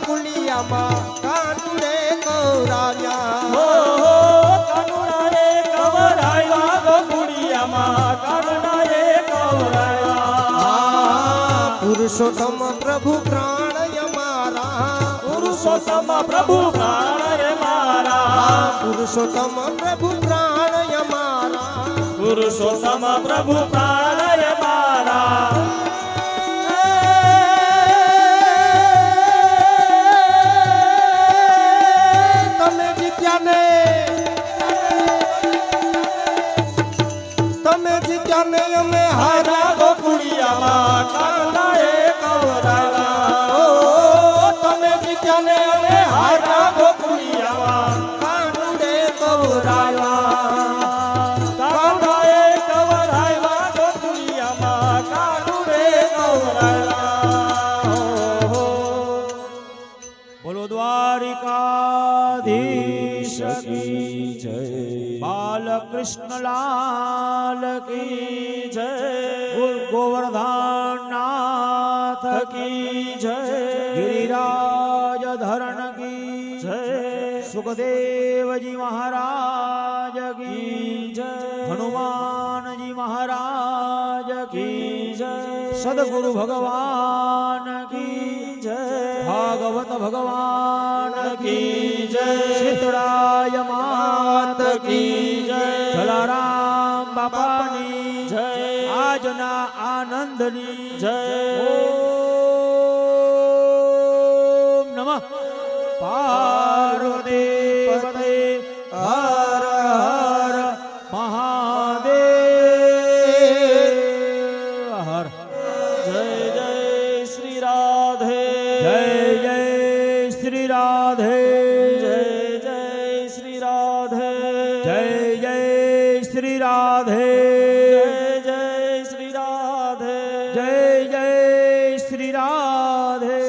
ગોકુલિયામાં કાનુડે કૌરાવ્યા હો હો કાનુડા રે કવરાયા ગોકુળિયામાં કાનુડા રે કવરાયા આ પુરુષોત્તમ પ્રભુ પ્રાણય મારા. પુરુષોત્તમ પ્રભુ પ્રાણય મારા. પુરુષોત્તમ પ્રભુ પ્રાણય મારા. પુરુષોત્તમ પ્રભુ પ્રાણ ને અમે હારા કાનુડા રે કવરાયા ઓ તમે જીત્યા ને અમે હારા કાનુડે કૌરાવ્યા કાનુડાએ કવરાયા ગોકુળિયામાં કાનુડે કવરાયા હો, હો. બોલો દ્વારિકાધીશ કી જય. બાલકૃષ્ણ લાલ કી જય. ગોવર્ધન નાથ કી જય. ગિરિરાજ ધરણ કી જય. સુખદેવજી મહારાજ કી જય. હનુમાનજી મહારાજ કી જય. સદગુરુ ભગવાન કી જય. ભાગવત ભગવાન કી જય. શીતળાય માત કી જય જલારામ બાપાની જય આજના આનંદની જય ઓમ નમઃ પાર્વતી પતે હર હર મહાદેવ હર જય જય શ્રી રાધે જય જય શ્રી રાધે. જય જય શ્રી રાધે. જય જય શ્રી રાધે.